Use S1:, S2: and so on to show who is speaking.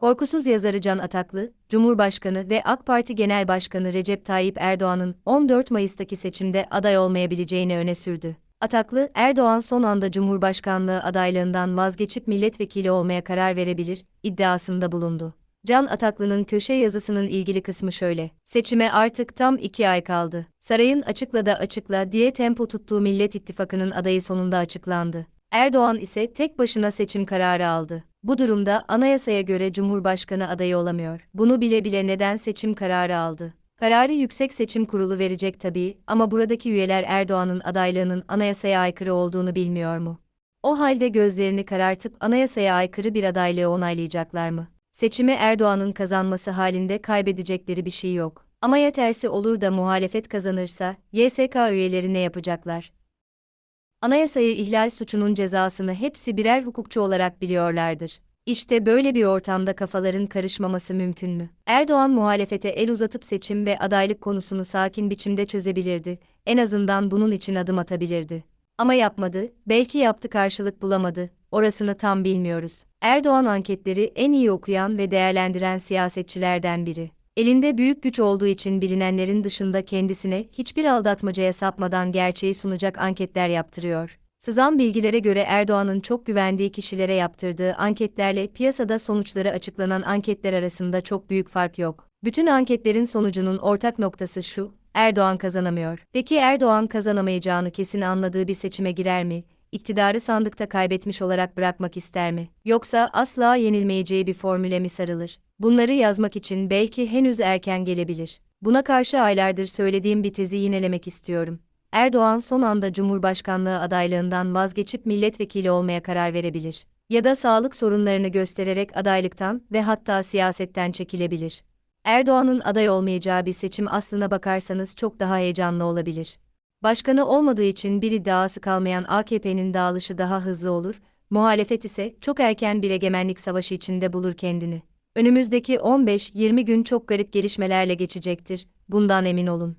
S1: Korkusuz yazarı Can Ataklı, Cumhurbaşkanı ve AK Parti Genel Başkanı Recep Tayyip Erdoğan'ın 14 Mayıs'taki seçimde aday olmayabileceğini öne sürdü. Ataklı, Erdoğan son anda Cumhurbaşkanlığı adaylığından vazgeçip milletvekili olmaya karar verebilir, iddiasında bulundu. Can Ataklı'nın köşe yazısının ilgili kısmı şöyle. Seçime artık tam iki ay kaldı. Sarayın açıkla da açıkla diye tempo tuttuğu Millet İttifakı'nın adayı sonunda açıklandı. Erdoğan ise tek başına seçim kararı aldı. Bu durumda anayasaya göre Cumhurbaşkanı adayı olamıyor. Bunu bile bile neden seçim kararı aldı? Kararı Yüksek Seçim Kurulu verecek tabii ama buradaki üyeler Erdoğan'ın adaylığının anayasaya aykırı olduğunu bilmiyor mu? O halde gözlerini karartıp anayasaya aykırı bir adaylığı onaylayacaklar mı? Seçimi Erdoğan'ın kazanması halinde kaybedecekleri bir şey yok. Ama ya tersi olur da muhalefet kazanırsa, YSK üyeleri ne yapacaklar? Anayasayı ihlal suçunun cezasını hepsi birer hukukçu olarak biliyorlardır. İşte böyle bir ortamda kafaların karışmaması mümkün mü? Erdoğan muhalefete el uzatıp seçim ve adaylık konusunu sakin biçimde çözebilirdi, en azından bunun için adım atabilirdi. Ama yapmadı, belki yaptı karşılık bulamadı, orasını tam bilmiyoruz. Erdoğan anketleri en iyi okuyan ve değerlendiren siyasetçilerden biri. Elinde büyük güç olduğu için bilinenlerin dışında kendisine hiçbir aldatmacaya sapmadan gerçeği sunacak anketler yaptırıyor. Sızan bilgilere göre Erdoğan'ın çok güvendiği kişilere yaptırdığı anketlerle piyasada sonuçları açıklanan anketler arasında çok büyük fark yok. Bütün anketlerin sonucunun ortak noktası şu, Erdoğan kazanamıyor. Peki Erdoğan kazanamayacağını kesin anladığı bir seçime girer mi? İktidarı sandıkta kaybetmiş olarak bırakmak ister mi? Yoksa asla yenilmeyeceği bir formüle mi sarılır? Bunları yazmak için belki henüz erken gelebilir. Buna karşı aylardır söylediğim bir tezi yinelemek istiyorum. Erdoğan son anda Cumhurbaşkanlığı adaylığından vazgeçip milletvekili olmaya karar verebilir. Ya da sağlık sorunlarını göstererek adaylıktan ve hatta siyasetten çekilebilir. Erdoğan'ın aday olmayacağı bir seçim aslına bakarsanız çok daha heyecanlı olabilir. Başkanı olmadığı için bir iddiası kalmayan AKP'nin dağılışı daha hızlı olur, muhalefet ise çok erken bir egemenlik savaşı içinde bulur kendini. Önümüzdeki 15-20 gün çok garip gelişmelerle geçecektir, bundan emin olun.